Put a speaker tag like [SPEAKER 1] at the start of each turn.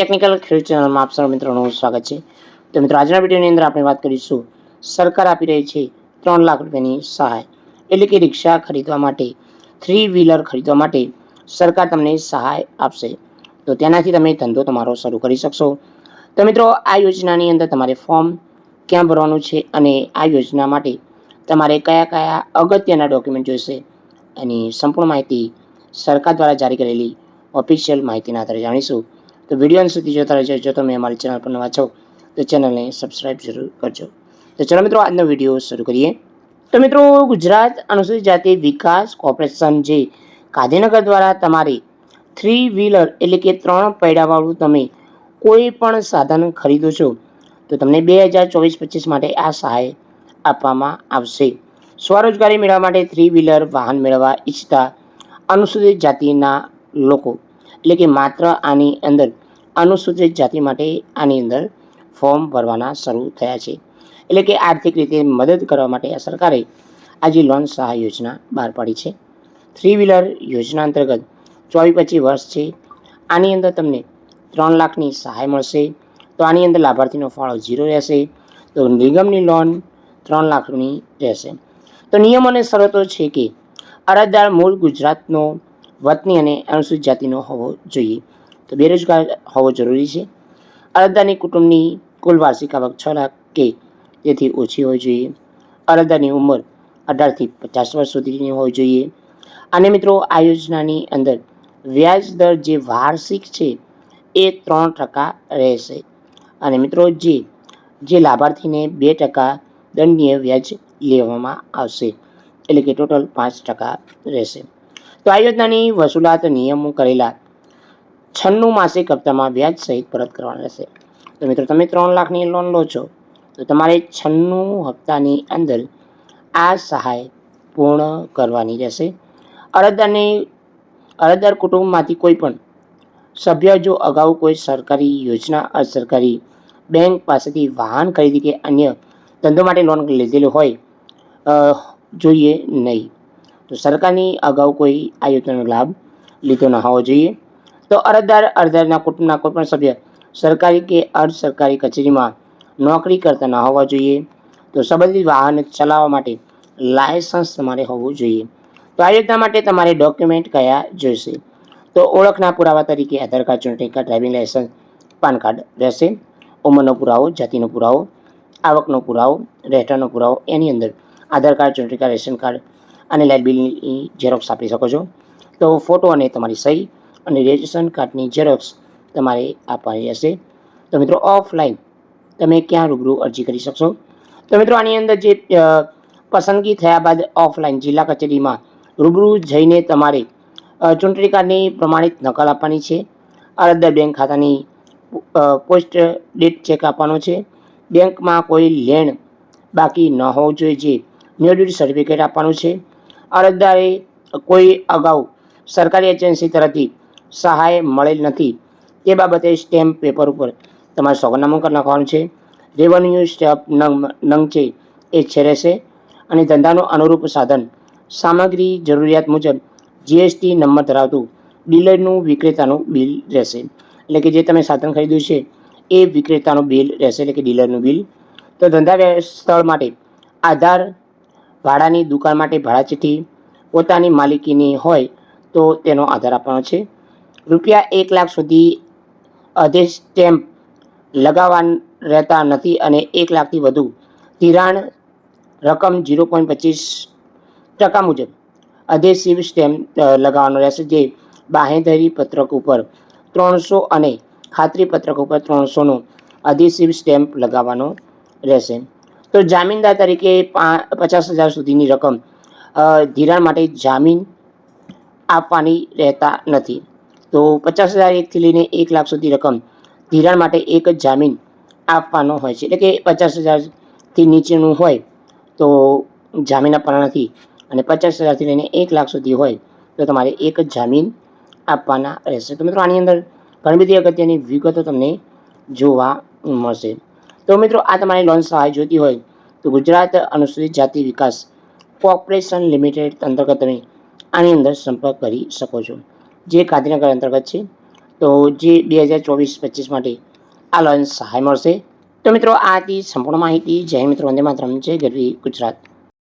[SPEAKER 1] Technical ખેડૂત ચેનલમાં આપ સૌ મિત્રોનું સ્વાગત છે. તો મિત્રો, આજના વિડીયોની અંદર આપણે વાત કરીશું સરકાર આપી રહી છે ત્રણ લાખ રૂપિયાની સહાય, એટલે કે રિક્ષા ખરીદવા માટે થ્રી વ્હીલર ખરીદવા માટે સરકાર તમને સહાય આપશે. તો તેનાથી તમે ધંધો તમારો શરૂ કરી શકશો. તો મિત્રો, આ યોજનાની અંદર તમારે ફોર્મ ક્યાં ભરવાનું છે અને આ યોજના માટે તમારે કયા કયા અગત્યના ડોક્યુમેન્ટ જોઈશે એની સંપૂર્ણ માહિતી સરકાર દ્વારા જારી કરેલી ઓફિશિયલ માહિતીના આધારે જાણીશું. તો વીડિયો સુધી જોતા રહેજો જો તમે અમારી ચેનલ પર નવા છો, તો ચેનલને સબસ્ક્રાઈબ જરૂર કરજો. તો ચલો મિત્રો, આજનો વીડિયો શરૂ કરીએ. તો મિત્રો, ગુજરાત અનુસૂચિત જાતિ વિકાસ કોર્પોરેશન જે ગાંધીનગર દ્વારા તમારી થ્રી વ્હીલર એટલે કે ત્રણ પૈડાવાળું તમે કોઈ પણ સાધન ખરીદો છો, તો તમને બે હજાર ચોવીસ પચીસ માટે આ સહાય આપવામાં આવશે. સ્વરોજગારી મેળવવા માટે થ્રી વ્હીલર વાહન મેળવવા ઈચ્છતા અનુસૂચિત જાતિના લોકો એટલે કે માત્ર આની અંદર અનુસૂચિત જાતિ માટે આની અંદર ફોર્મ ભરવાના શરૂ થયા છે. એટલે કે આર્થિક રીતે મદદ કરવા માટે આ સરકારે આજે લોન સહાય યોજના બહાર પાડી છે. થ્રી વ્હીલર યોજના અંતર્ગત ચોવીસ પચીસ વર્ષ છે. આની અંદર તમને ત્રણ લાખની સહાય મળશે. તો આની અંદર લાભાર્થીનો ફાળો ઝીરો રહેશે. તો નિગમની લોન ત્રણ લાખની રહેશે. તો નિયમ અને શરતો છે કે અરજદાર મૂળ ગુજરાતનો વતની અને અનુસૂચિત જાતિનો હોવો જોઈએ. તો બેરોજગાર હોવો જરૂરી છે. અરજદારની કુટુંબની કુલ વાર્ષિક આવક છ લાખ કે તેથી ઓછી હોવી જોઈએ. અરજદારની ઉંમર અઢારથી પચાસ વર્ષ સુધીની હોવી જોઈએ. અને મિત્રો, આ યોજનાની અંદર વ્યાજ દર જે વાર્ષિક છે એ ત્રણ ટકા રહેશે. અને મિત્રો, જે જે લાભાર્થીને બે ટકા દંડનીય વ્યાજ લેવામાં આવશે. એટલે કે ટોટલ પાંચ ટકા રહેશે. તો આ યોજનાની વસૂલાત નિયમો કરેલા છન્નું માસિક હપ્તામાં વ્યાજ સહિત પરત કરવાના રહેશે. તો મિત્રો, તમે ત્રણ લાખની લોન લો છો, તો તમારે છન્નું હપ્તાની અંદર આ સહાય પૂર્ણ કરવાની રહેશે. અરજદારને, અરજદાર કુટુંબમાંથી કોઈ પણ સભ્ય, જો અગાઉ કોઈ સરકારી યોજના સરકારી બેંક પાસેથી વાહન ખરીદી કે અન્ય ધંધો માટે લોન લીધેલી હોય જોઈએ નહીં. તો સરકારની અગાઉ કોઈ આ યોજનાનો લાભ લીધો ન હોવો જોઈએ. તો અરજદાર, અરજદારના કુટુંબના કોઈ પણ સભ્ય સરકારી કે અર્ધ સરકારી કચેરીમાં નોકરી કરતા ન હોવા જોઈએ. તો સંબંધિત વાહન ચલાવવા માટે લાયસન્સ તમારે હોવું જોઈએ. તો આ યોજના માટે તમારે ડોક્યુમેન્ટ કયા જોઈશે? તો ઓળખના પુરાવા તરીકે આધાર કાર્ડ, ચૂંટણી card, driving licence, PAN card રહેશે. ઉંમરનો પુરાવો, જાતિનો પુરાવો, આવકનો પુરાવો, રહેઠાણનો પુરાવો, એની અંદર આધાર કાર્ડ, ચૂંટણી કાર્ડ, રેશન કાર્ડ અને લાઇટ બિલની ઝેરોક્સ આપી શકો છો. તો ફોટો અને તમારી સહી અને રજિસ્ટ્રેશન કાર્ડની ઝેરોક્સ તમારે આપવાની રહેશે તો મિત્રો ઓફલાઈન તમે ક્યાં રૂબરૂ અરજી કરી શકશો? તો મિત્રો આની અંદર જે પસંદગી થયા બાદ ઓફલાઈન જિલ્લા કચેરીમાં રૂબરૂ જઈને તમારે ચૂંટણી કાર્ડની પ્રમાણિત નકલ આપવાની છે. અરજદાર બેંક ખાતાની પોસ્ટ ડેટ ચેક આપવાનો છે. બેંકમાં કોઈ લેણ બાકી ન હોવું જોઈએ. જે ન્યૂ સર્ટિફિકેટ આપવાનું છે. અરજદારે કોઈ અગાઉ સરકારી એજન્સી તરફથી સહાય મળેલ નથી. તે બાબતે સ્ટેમ્પ પેપર ઉપર તમારે સોગનામું કરી નાખવાનું છે. રેવન્યુ સ્ટેપ નંગ નંગ છે એ છે રહેશે અને ધંધાનું અનુરૂપ સાધન સામગ્રી જરૂરિયાત મુજબ જીએસટી નંબર ધરાવતું ડીલરનું વિક્રેતાનું બિલ રહેશે. એટલે કે જે તમે સાધન ખરીદ્યું છે એ વિક્રેતાનું બિલ રહેશે, એટલે કે ડીલરનું બિલ. તો ધંધા સ્થળ માટે આધાર ભાડાની દુકાન માટે ભાડા ચીઠ્ઠી પોતાની માલિકીની હોય તો તેનો આધાર આપવાનો છે. રૂપિયા એક લાખ સુધી અધે સ્ટેમ્પ લગાવવા રહેતા નથી અને એક લાખથી વધુ ધિરાણ રકમ ઝીરો પોઈન્ટ પચીસ ટકા મુજબ અધેસિવ સ્ટેમ્પ લગાવવાનો રહેશે જે બાહેંધરી પત્રક ઉપર ત્રણસો અને ખાતરી પત્રક ઉપર ત્રણસોનો અધેસિવ સ્ટેમ્પ લગાવવાનો રહેશે. તો જામીનદાર તરીકે પચાસ હજાર સુધીની રકમ ધિરાણ માટે જામીન આપવાની રહેતા નથી. તો પચાસ હજાર એકથી લઈને એક લાખ સુધી રકમ ધિરાણ માટે એક જ જામીન આપવાનો હોય છે. એટલે કે પચાસ હજારથી નીચેનું હોય તો જામીન આપવાના નથી અને પચાસ હજારથી લઈને એક લાખ સુધી હોય તો તમારે એક જ જામીન આપવાના રહેશે. તો મિત્રો આની અંદર ઘણી બધી અગત્યની વિગતો તમને જોવા મળશે. તો મિત્રો, આ તમારી લોન સહાય જોઈતી હોય તો ગુજરાત અનુસૂચિત જાતિ વિકાસ કોર્પોરેશન લિમિટેડ અંતર્ગત તમે આની અંદર સંપર્ક કરી શકો છો. જે ગાંધીનગર અંતર્ગત છે, તો જે બે હજાર ચોવીસ પચીસ માટે આ લોન સહાય મળશે. તો મિત્રો, આ હતી સંપૂર્ણ માહિતી. જય મિત્રો, વંદે માતરમ. જય ગરવી ગુજરાત.